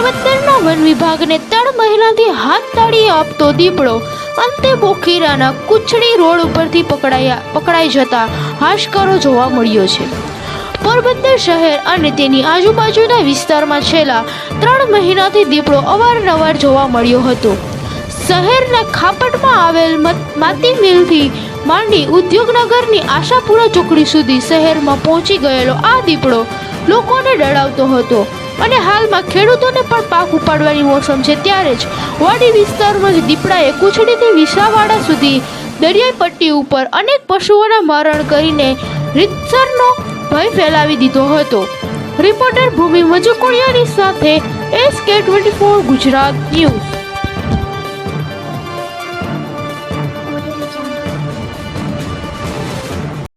One વિભાગને ત્રણ મહિનાથી હાથ તાળી આપતો દીપડો અંતે બોખીરાના કુચડી રોડ ઉપરથી પકડાયા, પકડાઈ જતા હાશકારો જોવા મળ્યો છે. પોરબંદર શહેર અને તેની આજુબાજુના વિસ્તારમાં છેલ્લા ત્રણ મહિનાથી દીપડો અવારનવાર જોવા મળ્યો હતો. શહેરના ખાપટમાં આવેલ માતી મિલથી માંડી ઉદ્યોગનગરની આશાપુરા ચોકડી સુધી શહેરમાં પહોંચી ગયેલો આ દીપડો લોકોને ડરાવતો હતો. અને હાલમાં ખેડૂતોને પણ પાક ઉપાડવાની મોસમ છે ત્યારે જ વાડી વિસ્તારમાં જ દીપડાએ કુચડીથી વિસાવાડા સુધી દરિયાઈ પટ્ટી ઉપર અનેક પશુઓના મરણ કરીને રીતસરનો ભય ફેલાવી દીધો હતો. રિપોર્ટર ભૂમિ મજુકુડિયાની સાથે એસ કે ટ્વેન્ટી ફોર ગુજરાત ન્યૂઝ.